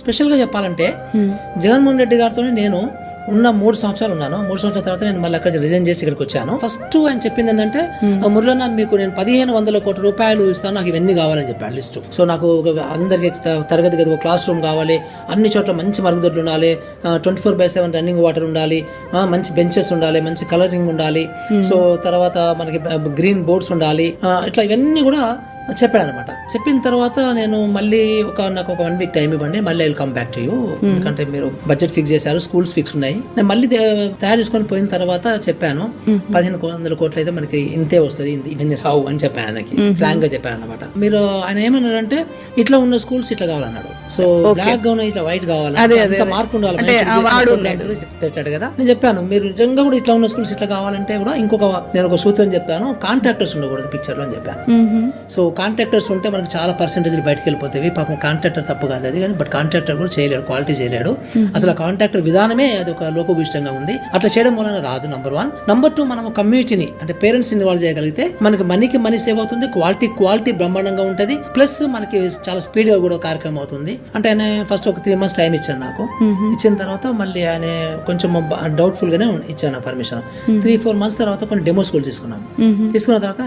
స్పెషల్గా చెప్పాలంటే జగన్మోహన్ రెడ్డి గారితో నేను ఉన్న మూడు సంవత్సరాలు ఉన్నాను. మూడు సంవత్సరాల తర్వాత నేను మళ్ళీ అక్కడ రిజైన్ చేసి ఇక్కడికి వచ్చాను. ఫస్ట్ ఆయన చెప్పింది ఏంటంటే మురళీ మీకు నేను పదిహేను వందల కోట్ల రూపాయలు ఇస్తాను నాకు ఇవన్నీ కావాలని చెప్పాను లిస్ట్. సో నాకు అందరికి తరగతి గది ఒక క్లాస్ రూమ్ కావాలి అన్ని చోట్ల మంచి మరుగుదొడ్లు ఉండాలి twenty four by seven running water ఉండాలి మంచి బెంచెస్ ఉండాలి మంచి కలరింగ్ ఉండాలి. సో తర్వాత మనకి గ్రీన్ బోర్డ్స్ ఉండాలి ఇట్లా ఇవన్నీ కూడా చెప్పాడు అనమాట చెప్పిన తర్వాత నేను మళ్ళీ ఒక నాకు ఒక వన్ వీక్ టైం ఇవ్వండి మళ్ళీ I come back to you ఎందుకంటే మీరు బడ్జెట్ ఫిక్స్ చేశారు స్కూల్స్ ఫిక్స్ ఉన్నాయి. నేను మళ్ళీ తయారు చేసుకొని పోయిన తర్వాత చెప్పాను పదిహేను వందల కోట్లు అయితే మనకి ఇంతే వస్తుంది ఇవన్నీ రావు అని చెప్పాను ఆయనకి. ఫ్రాంక్గా చెప్పాను అనమాట మీరు ఆయన ఏమన్నాడంటే ఇట్లా ఉన్న స్కూల్స్ ఇట్లా కావాలన్నాడు. సో బ్లాక్గా ఉన్న ఇట్లా వైట్ కావాలి? మార్పు ఉండాలి పెట్టాడు కదా. నేను చెప్పాను మీరు నిజంగా కూడా ఇట్లా ఉన్న స్కూల్స్ ఇట్లా కావాలంటే కూడా ఇంకొక నేను ఒక సూత్రం చెప్తాను కాంట్రాక్టర్స్ ఉండకూడదు పిక్చర్లో అని చెప్పాను. సో కాంట్రాక్టర్స్ ఉంటే మనకు చాలా పర్సెంటేజ్ బయటకు వెళ్ళిపోతాయి. పాపం కాంట్రాక్టర్ తప్పు కాదు అది. కానీ బట్ కాంట్రాక్టర్ కూడా చేయలేడు క్వాలిటీ చేయలేడు. అసలు ఆ కాంట్రాక్టర్ విధానమే అది ఒక లోపభూయిష్టంగా ఉంది. అట్లా చేయడం వలన రాదు నంబర్ వన్ నంబర్ టూ మనం కమ్యూనిటీని అంటే పేరెంట్స్ ఇన్వాల్వ్ చేయగలిగితే మనకి మనీకి మనీ సేవ్ అవుతుంది క్వాలిటీ క్వాలిటీ బ్రహ్మాండంగా ఉంటుంది. ప్లస్ మనకి చాలా స్పీడ్గా కూడా కార్యక్రమం అవుతుంది. అంటే ఆయన ఫస్ట్ ఒక త్రీ మంత్స్ టైం ఇచ్చాను నాకు. ఇచ్చిన తర్వాత మళ్ళీ ఆయన కొంచెం డౌట్ఫుల్ గానే ఇచ్చాను పర్మిషన్ త్రీ ఫోర్ మంత్స్ తర్వాత కొన్ని డెమో స్కూల్ తీసుకున్నాం తీసుకున్న తర్వాత